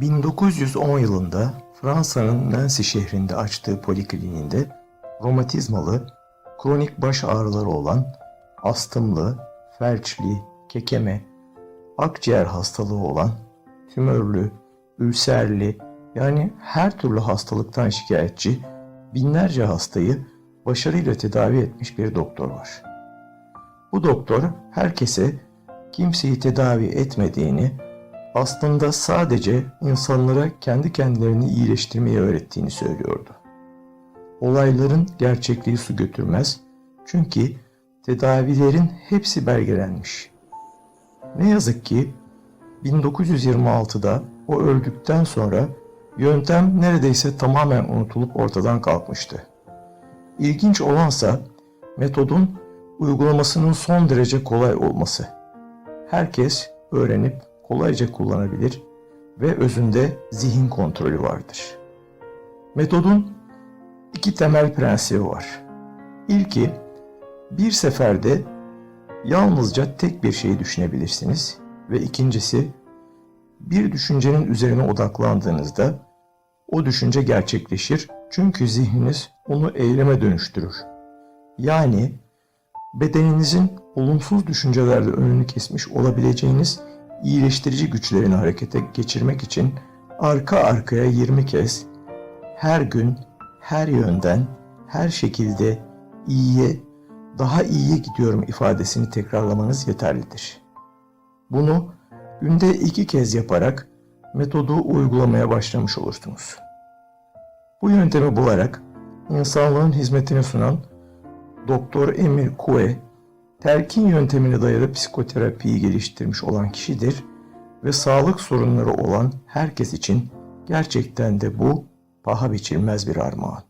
1910 yılında Fransa'nın Nancy şehrinde açtığı polikliniğinde romatizmalı, kronik baş ağrıları olan astımlı, felçli, kekeme, akciğer hastalığı olan, tümörlü, ülserli yani her türlü hastalıktan şikayetçi binlerce hastayı başarıyla tedavi etmiş bir doktor var. Bu doktor herkese kimseyi tedavi etmediğini, aslında sadece insanlara kendi kendilerini iyileştirmeyi öğrettiğini söylüyordu. Olayların gerçekliği su götürmez çünkü tedavilerin hepsi belgelenmiş. Ne yazık ki 1926'da o öldükten sonra yöntem neredeyse tamamen unutulup ortadan kalkmıştı. İlginç olansa metodun uygulamasının son derece kolay olması. Herkes öğrenip kolayca kullanabilir ve özünde zihin kontrolü vardır. Metodun iki temel prensibi var. İlki bir seferde yalnızca tek bir şeyi düşünebilirsiniz ve ikincisi bir düşüncenin üzerine odaklandığınızda o düşünce gerçekleşir çünkü zihniniz onu eyleme dönüştürür. Yani bedeninizin olumsuz düşüncelerle önünü kesmiş olabileceğiniz iyileştirici güçlerini harekete geçirmek için arka arkaya 20 kez her gün her yönden her şekilde iyiye daha iyiye gidiyorum ifadesini tekrarlamanız yeterlidir. Bunu günde iki kez yaparak metodu uygulamaya başlamış olursunuz. Bu yöntemi bularak insanlığın hizmetine sunan Doktor Emil Kue, telkin yöntemine dayalı psikoterapiyi geliştirmiş olan kişidir ve sağlık sorunları olan herkes için gerçekten de bu paha biçilmez bir armağan.